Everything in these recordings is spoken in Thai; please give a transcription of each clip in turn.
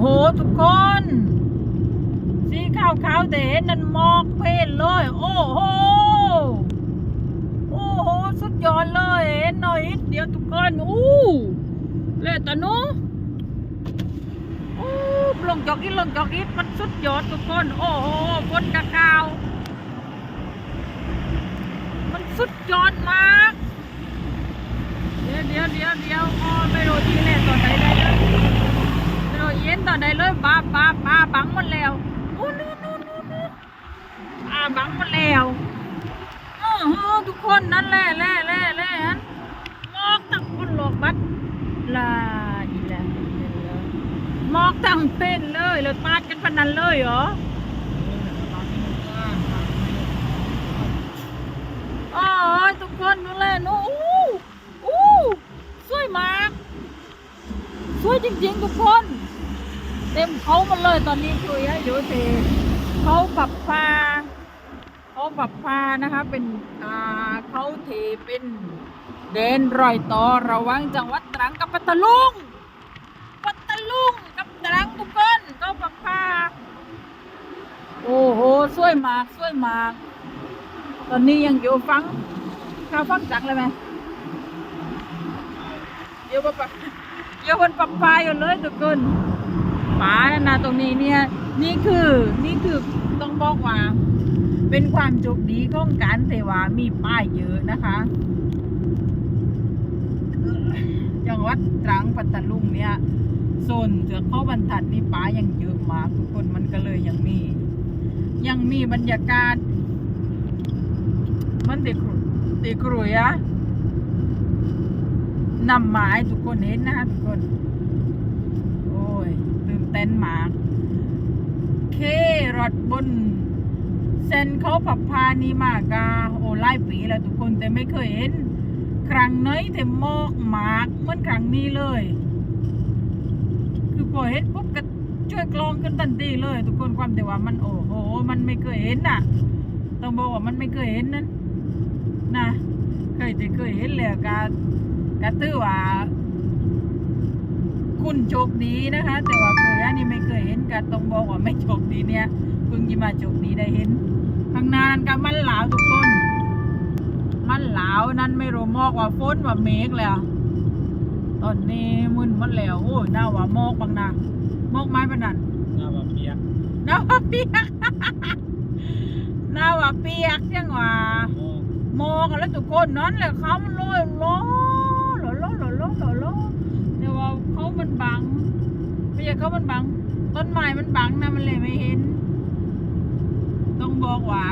โห ทุกคน สีขาวขาวแต่เห็นนั่นหมอกเพนเลย โอ้โห โอ้โห สุดยอดเลย เห็นหน่อยเดียวทุกคน อู้เลตานูโอ้ลงจอกอีกลงจอกอีกมันสุดยอดทุกคน โอ้โหบนกะขาว มันสุดยอดมาก เดี๋ยวเดี๋ยวเดี๋ยวเดี๋ยวอ๋อไม่รู้ที่เล่นตอนไหนได้เลย เย็นตอนไหนเลยบ้าบ้าบ้าบังหมันแล้วโอ้นู่นนู่นนู่นนู่นอ่าบังหมันแล้วโอ้โหทุกคนนั่นแหละแหละแหละแหละฮันมอกตั้งคนหลอกบัดลาอีลาอิลลัลลอฮ์มอกตั้งเป็นเลยแล้วปาดกันพนันเลยเหรอโอ้ยทุกคนดูเลยนูอู้อู้สวยมากสวยจริงๆทุกคน เต็มเขาหมาเลยตอนนี้คุยให้ดูสิเขาปรับพาเขาปรับพานะคะเป็นอ่าเขาเทเป็นเดนรอยต่อระหว่างจังหวัดตรังกับปัตตลุงปัตตลุงกับตรังทุกคนเขาปรับพาโอ้โหสวยมากสวยมาก ตอนนี้ยังอยู่ฟังข้าวฟังจักเลยไหมเดี๋ยวปะปะเดี๋ยวคนปรับปายอยู่เลยทุกคน ป่านะนะตรงนี้เนี่ยนี่คือนี่คือต้องบอกว่า เป็นความโชคดีของการเทวามีป้ายเยอะนะคะจังหวัดตรังปัตตาลุงเนี่ยโซนเถือข้าบรรทัดนี่ป้ายังเยอะมากทุกคนมันก็เลยยังมี ยังมีบรรยากาศ มันเด็กเด็กรวยอะนำหมายทุกคนเห็นนะทุกคน ตื่นเต้นมากเครถบนเส้นเขาผับพานีมากาโอ้ไล่ปีแล้วทุกคนแต่ไม่เคยเห็น ครั้งไหนแต่มอกหมากเหมือนครั้งนี้เลย คือพอเห็นปุ๊บก็ช่วยกลองกันทันทีเลย ทุกคนความแต่ว่ามันโอ้โห มันไม่เคยเห็นน่ะ ต้องบอกว่ามันไม่เคยเห็นนั้นนะเคยแต่เคยเห็นแล้วกากะตื้อว่า คุณโชคดีนะคะ แต่ว่าเคยอันนี้ไม่เคยเห็นก็ต้องบอกว่าไม่โชคดีเนี่ยเพิ่งจะมาโชคดีได้เห็นข้างหน้านั้นก็มันหลาวทุกคน มันหลาวนั้นไม่รู้มอกว่าฝนว่าเมฆแล้ว ตอนนี้มึนหมันแล้วโอ้ยน่าว่าหมอกบางนะหมอกไม้ปานนั้นหน้าบะเปียกน่าว่าเปียกน่าว่าเปียกจังว่าโอ้มองกันแล้วทุกคนนั้นแหละเขามันลอยล้อหล่อล้อหล่อล้อหล่อล้อ แต่ว่าเขามันบังไม่ใช่เขามันบัง ต้นไม้มันบังนะมันเลยไม่เห็น ต้องบอกว่า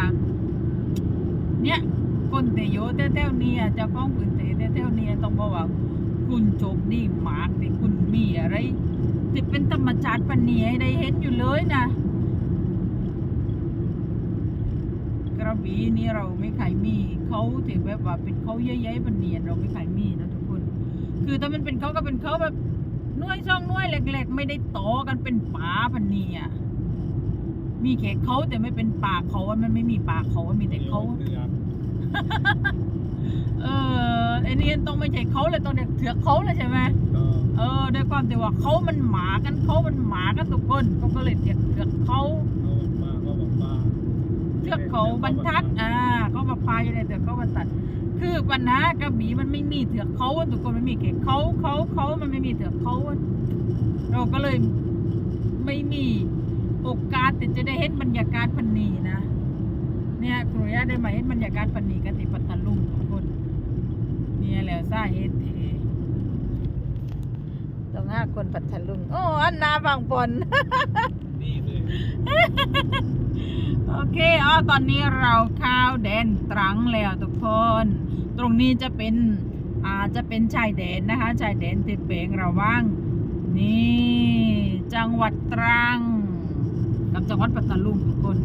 เนี่ยคนเตโยแถวๆนี้อะเจ้องพื้นเตแถวๆนี้ต้องบอกว่าคุณโชคดีมากที่คุณมีอะไรที่เป็นธรรมชาติปนนีให้ได้เห็นอยู่เลยนะกระบี่นี่เราไม่ขายมีเขาถือแบบว่าเป็นเขาเย้ยๆบันเนียเราไม่ขายมีนะทุก คนคือถ้ามันเป็นเขาก็เป็นเขาแบบหน้วยช่องหน้วยเล็กๆ ไม่ได้ต่อกันเป็นป่าพันเนียมีแค่เขาแต่ไม่เป็นป่าเขาอะมันไม่มีป่าเขาอะมีแต่เขาเดือดเออไอ้นี่ต้องไม่ใช่เขาเลยต้องเด็กเถือกเขาเลยใช่ไหมก็เออด้วยความที่ว่าเขามันหมากันเขามันหมากันทุกคนเขาก็เลยเรียกเถือกเขาเอาปลาก็บอกปลาเทือกเขาบรรทัดอ่าเขามาพายอยู่ในเทือกเขาบรรทัด คือปัญหากระบี่มันไม่มีเทือกเขาทุกคนมันมีแค่เขาเขาเขามันไม่มีเทือกเขาเราก็เลยไม่มีโอกาสที่จะได้เห็นบรรยากาศพันนีนะ เนี่ยครูย่าได้มาเห็นบรรยากาศพันนีกันที่ปัตตาลุงทุกคนเนี่ยแหละสาเหตุที่ต้องห้าคนปัตตาลุงโอ้อันนาบางปนนี่เลยโอเคอ๋อตอนนี้เราข้าวแดนตรังแล้วทุกคน ตรงนี้จะเป็นอาจจะเป็นชายแดนนะคะชายแดนติดเบงระว่างนี่จังหวัดตรัง กับจังหวัดปัตตานีทุกคน